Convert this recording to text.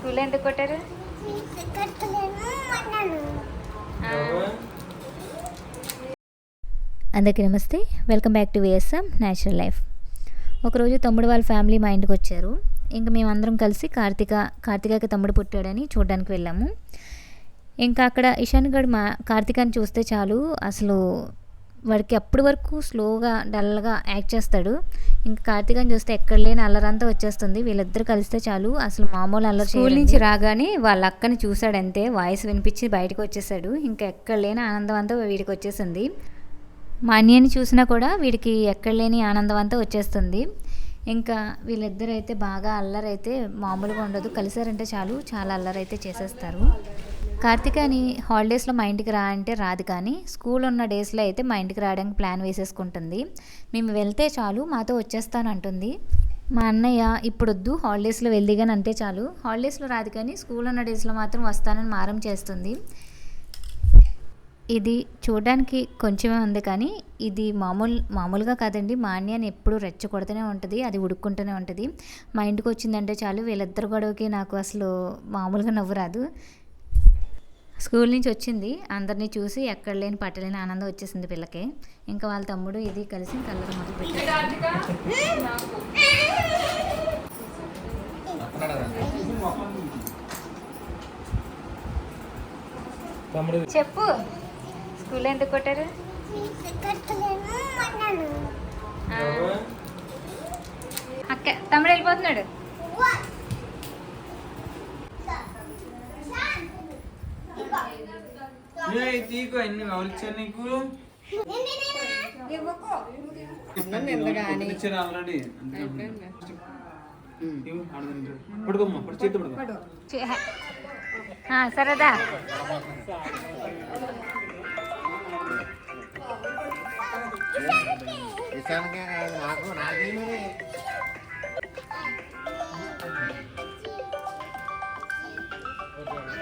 School ఎందుకు కొట్టారు? అందరికీ నమస్తే. Welcome back to VSM natural life. ఒకరోజు తమ్ముడు వాళ్ళ ఫ్యామిలీ మా ఇంటికి వచ్చారు. ఇంకా మేమందరం కలిసి కార్తీక కార్తీకకి తమ్ముడు పుట్టాడని చూడడానికి వెళ్ళాము. ఇంకా అక్కడ ఇషాన్ గడ్ మా కార్తీకాన్ని చూస్తే చాలు అసలు వాడికి అప్పటి వరకు స్లోగా డల్గా యాక్ట్ చేస్తాడు. ఇంకా కార్తీకాన్ని చూస్తే ఎక్కడ లేని అల్లరంతా వచ్చేస్తుంది. వీళ్ళిద్దరు కలిస్తే చాలు. అసలు మామూలు అల్లరి స్కూల్ నుంచి రాగానే వాళ్ళ అక్కని చూశాడంతే వాయిస్ వినిపించి బయటకు వచ్చేసాడు. ఇంకా ఎక్కడ లేని ఆనందం అంతా వీడికి వచ్చేసింది. మా అన్నయ్యని చూసినా కూడా వీడికి ఎక్కడ లేని ఆనందం అంతా వచ్చేస్తుంది. ఇంకా వీళ్ళిద్దరు అయితే బాగా అల్లరైతే మామూలుగా ఉండదు. కలిసారంటే చాలు. చాలా అల్లరైతే చేసేస్తారు. కార్తికాని హాలిడేస్లో మా ఇంటికి రా అంటే రాదు కానీ స్కూల్ ఉన్న డేస్లో అయితే మా ఇంటికి రావడానికి ప్లాన్ వేసేసుకుంటుంది. మేము వెళ్తే చాలు మాతో వచ్చేస్తాను అంటుంది. మా అన్నయ్య ఇప్పుడు వద్దు హాలిడేస్లో వెళ్ది కానీ అంటే చాలు. హాలిడేస్లో రాదు కానీ స్కూల్ ఉన్న డేస్లో మాత్రం వస్తానని మారం చేస్తుంది. ఇది చూడడానికి కొంచెమే ఉంది కానీ ఇది మామూలు మామూలుగా కాదండి. మా అన్యాన్ని ఎప్పుడు రెచ్చగొడుతూనే ఉంటుంది అది ఉడుక్కుంటూనే ఉంటుంది. మా ఇంటికి వచ్చిందంటే చాలు వీళ్ళిద్దరు గొడవకి నాకు అసలు మామూలుగా నవ్వు రాదు. స్కూల్ నుంచి వచ్చింది. అందరినీ చూసి ఎక్కడ లేని పట్టలేని ఆనందం వచ్చేసింది పిల్లకి. ఇంకా వాళ్ళ తమ్ముడు ఇది కలిసి కలర్ మొదలు పెట్టారు. చెప్పు. స్కూల్ ఎందుకు కొట్టారు? అక్క తమ్ముడు వెళ్ళిపోతున్నాడు. తీకు అన్ని ఎవరిచ్చారు నీకు? ఇచ్చారు ఆల్రెడీ పడుకోమ్మా చేతి పడుకో. సరేదా. ఇసానికే నాకు నాకేమీ